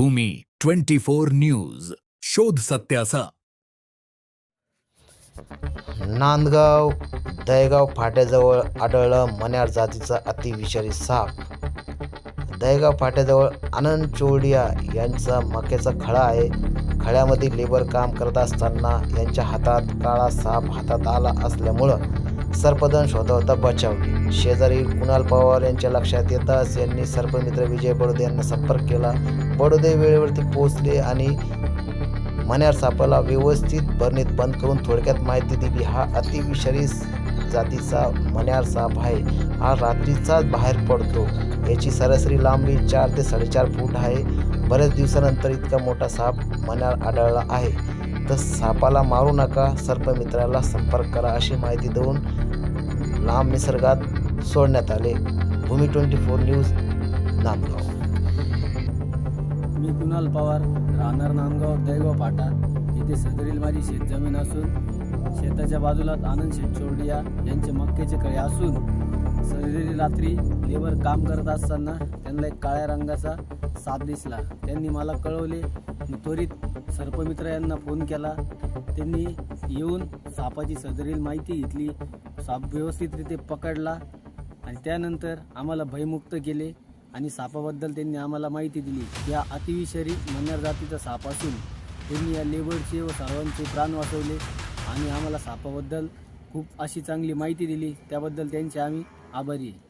भूमी twenty four news. शोध सत्याचा नांदगाव दहेगाव फाट्याजवळ आढळलं मन्यार जातीचा अतिविषारी साप. दहेगाव फाट्याजवळ आनंद चोडिया यांचा मक्याचा खळा आहे. खळ्यामध्ये लेबर काम करत असताना यांच्या हातात काळा साप हातात आला असल्यामुळं सर्पदंश होता होता बचावली. शेजारी कुणाल पवार यांच्या लक्षात येताच यांनी सर्पमित्र विजय बडोदे यांना संपर्क केला. बडोदे वेळेवरती पोहोचले आणि मन्यार सापाला व्यवस्थित भरणीत बंद करून थोडक्यात माहिती दिली. हा अतिविषारी जातीचा मन्यार साप आहे. हा रात्रीचाच बाहेर पडतो. याची सरासरी लांबी चार ते साडेचार फूट आहे. बऱ्याच दिवसानंतर इतका मोठा साप मन्यार आढळला आहे. तर सापाला मारू नका. सर्पमित्राला संपर्क करा अशी माहिती देऊन लांब निसर्गात सोडण्यात आले. Bhumi twenty four news Nandgaon. मी कुणाल पवार राहणार नांदगाव दैव फाटा. येथे सदरील माझी शेतजमीन असून शेताच्या बाजूला आनंद शेठ चोरडिया यांचे मक्याचे कळे असून सदरील रात्री लेबर काम करत असताना त्यांना एक काळ्या रंगाचा साप दिसला. त्यांनी मला कळवले त्वरित सर्पमित्र यांना फोन केला. त्यांनी येऊन सापाची सदरील माहिती घेतली. साप व्यवस्थितरीते पकडला आणि त्यानंतर आम्हाला भयमुक्त केले आणि सापाबद्दल त्यांनी आम्हाला माहिती दिली. या अतिविषारी मन्नर जातीचा साप असून त्यांनी या लेबरचे व सर्वांचे प्राण वाचवले आणि आम्हाला सापाबद्दल खूप अशी चांगली माहिती दिली. त्याबद्दल त्यांचे आम्ही आभारी आहे.